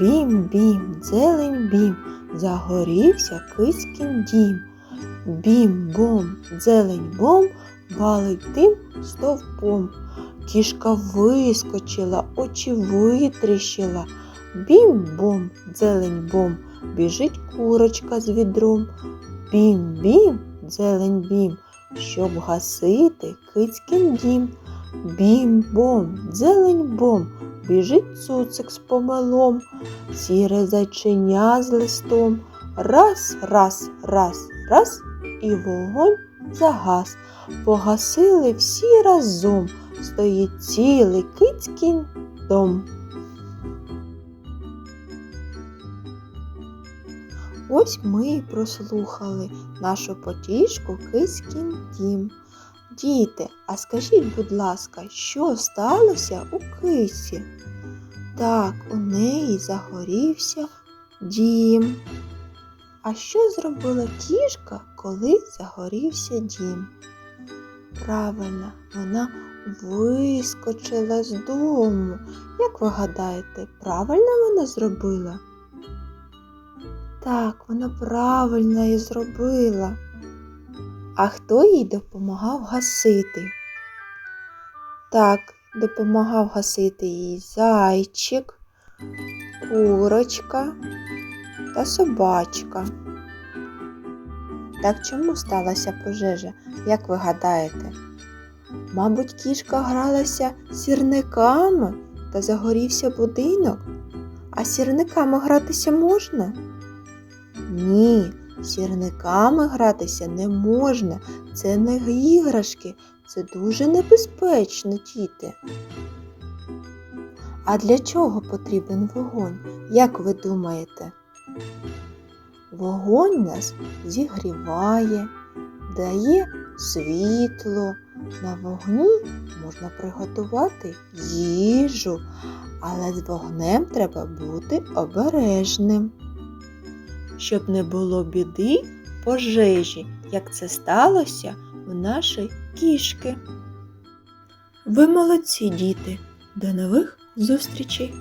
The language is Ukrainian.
Бім-бім, зелень бім, загорівся кицькін дім. Бім-бом, зелень бом, валить дим стовпом. Кішка вискочила, очі витріщила. Бім-бом, зелень бом, біжить курочка з відром. Бім-бім, зелень бім, щоб гасити кицькін дім. Бім-бом, зелень бом, біжить цуцик з помелом, сіре зайченя з листом. Раз, раз, раз, раз, і вогонь загас. Погасили всі разом, стоїть цілий кицькін дом. Ось ми і прослухали нашу потішку Кицькін дім. Діти, а скажіть, будь ласка, що сталося у кисі? Так, у неї загорівся дім. А що зробила кішка, коли загорівся дім? Правильно, вона вискочила з дому. Як ви гадаєте, правильно вона зробила? Так, вона правильно і зробила. А хто їй допомагав гасити? Так, допомагав гасити їй зайчик, курочка та собачка. Так чому сталася пожежа, як ви гадаєте? Мабуть, кішка гралася сірниками та загорівся будинок. А сірниками гратися можна? Ні, сірниками гратися не можна. Це не іграшки, це дуже небезпечно, діти. А для чого потрібен вогонь? Як ви думаєте? Вогонь нас зігріває, дає світло. На вогні можна приготувати їжу, але з вогнем треба бути обережним щоб не було біди пожежі, як це сталося в нашої кішки. Ви молодці, діти! До нових зустрічей!